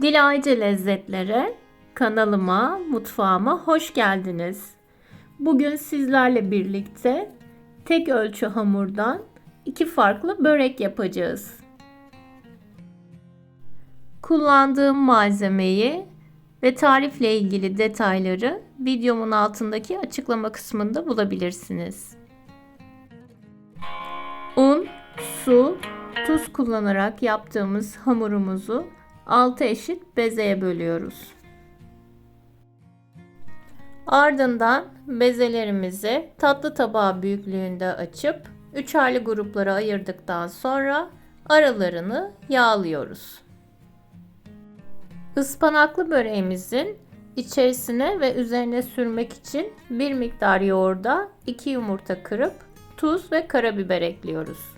Dilaycı Lezzetlere kanalıma, mutfağıma hoş geldiniz. Bugün sizlerle birlikte tek ölçü hamurdan iki farklı börek yapacağız. Kullandığım malzemeyi ve tarifle ilgili detayları videomun altındaki açıklama kısmında bulabilirsiniz. Un, su, tuz kullanarak yaptığımız hamurumuzu 6 eşit bezeye bölüyoruz. Ardından bezelerimizi tatlı tabağı büyüklüğünde açıp üçerli gruplara ayırdıktan sonra aralarını yağlıyoruz. Ispanaklı böreğimizin içerisine ve üzerine sürmek için bir miktar yoğurda 2 yumurta kırıp tuz ve karabiber ekliyoruz.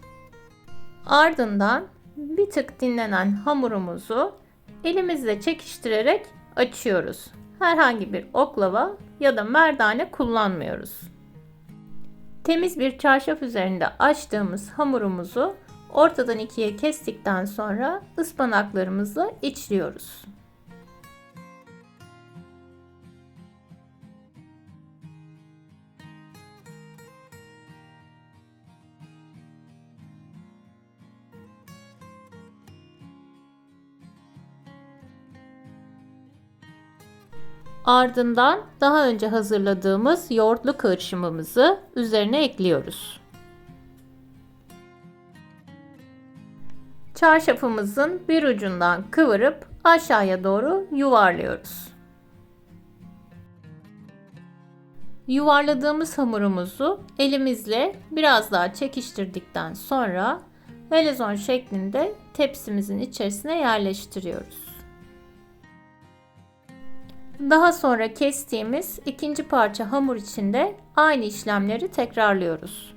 Ardından bir tık dinlenen hamurumuzu elimizle çekiştirerek açıyoruz. Herhangi bir oklava ya da merdane kullanmıyoruz. Temiz bir çarşaf üzerinde açtığımız hamurumuzu ortadan ikiye kestikten sonra ıspanaklarımızı içliyoruz. Ardından daha önce hazırladığımız yoğurtlu karışımımızı üzerine ekliyoruz. Çarşafımızın bir ucundan kıvırıp aşağıya doğru yuvarlıyoruz. Yuvarladığımız hamurumuzu elimizle biraz daha çekiştirdikten sonra helezon şeklinde tepsimizin içerisine yerleştiriyoruz. Daha sonra kestiğimiz ikinci parça hamur içinde aynı işlemleri tekrarlıyoruz.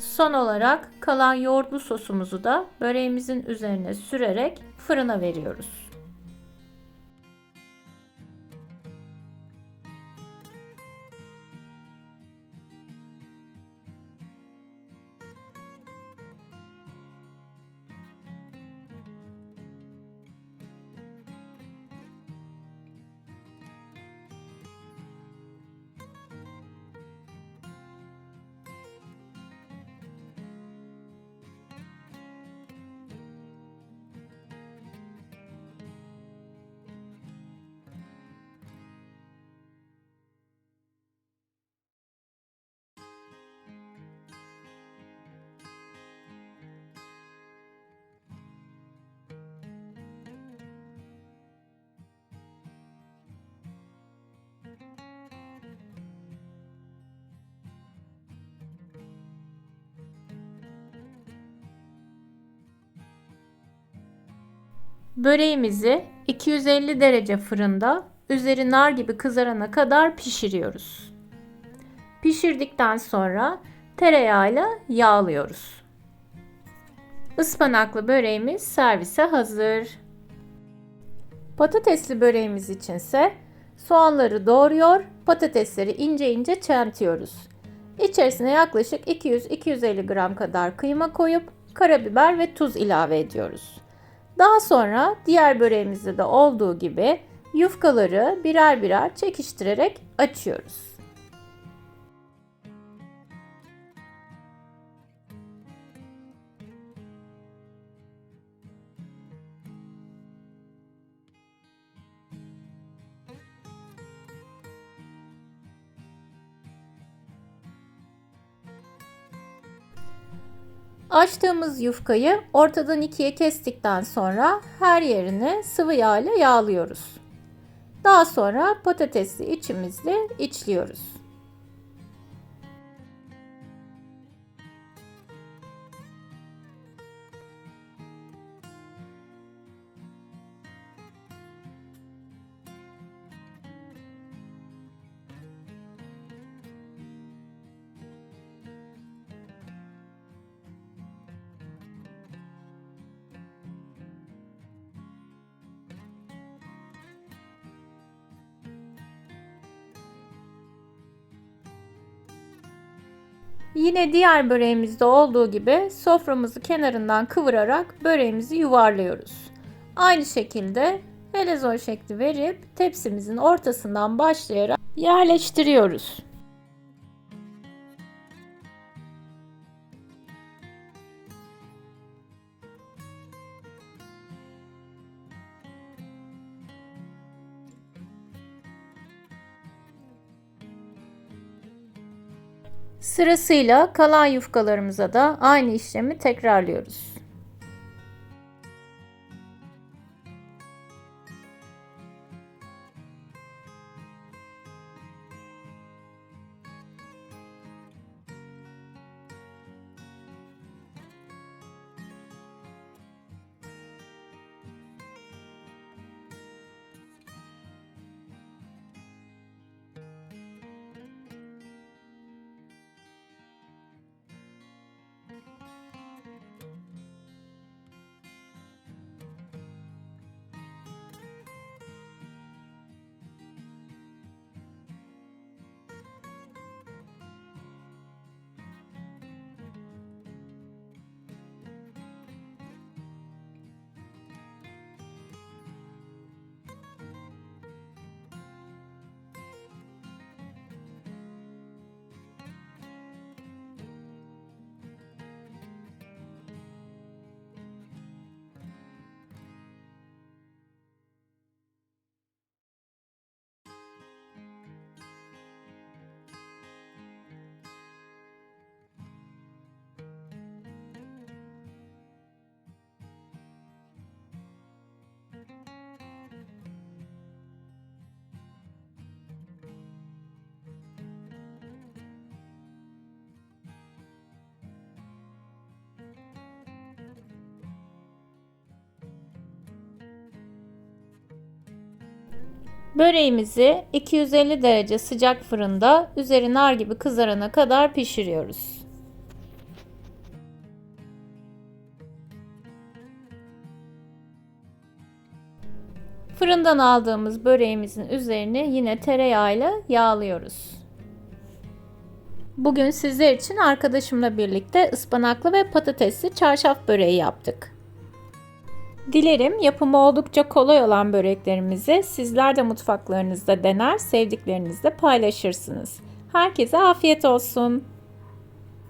Son olarak kalan yoğurtlu sosumuzu da böreğimizin üzerine sürerek fırına veriyoruz. Böreğimizi 250 derece fırında üzeri nar gibi kızarana kadar pişiriyoruz. Pişirdikten sonra tereyağıyla yağlıyoruz. Ispanaklı böreğimiz servise hazır. Patatesli böreğimiz içinse soğanları doğruyor, patatesleri ince ince çentiyoruz. İçerisine yaklaşık 200-250 gram kadar kıyma koyup karabiber ve tuz ilave ediyoruz. Daha sonra diğer böreğimizde de olduğu gibi yufkaları birer birer çekiştirerek açıyoruz. Açtığımız yufkayı ortadan ikiye kestikten sonra her yerini sıvı yağ ile yağlıyoruz. Daha sonra patatesli içimizle içliyoruz. Yine diğer böreğimizde olduğu gibi soframızı kenarından kıvırarak böreğimizi yuvarlıyoruz. Aynı şekilde helezon şekli verip tepsimizin ortasından başlayarak yerleştiriyoruz. Sırasıyla kalan yufkalarımıza da aynı işlemi tekrarlıyoruz. Böreğimizi 250 derece sıcak fırında üzeri nar gibi kızarana kadar pişiriyoruz. Fırından aldığımız böreğimizin üzerini yine tereyağıyla yağlıyoruz. Bugün sizler için arkadaşımla birlikte ıspanaklı ve patatesli çarşaf böreği yaptık. Dilerim yapımı oldukça kolay olan böreklerimizi sizler de mutfaklarınızda dener, sevdiklerinizle paylaşırsınız. Herkese afiyet olsun.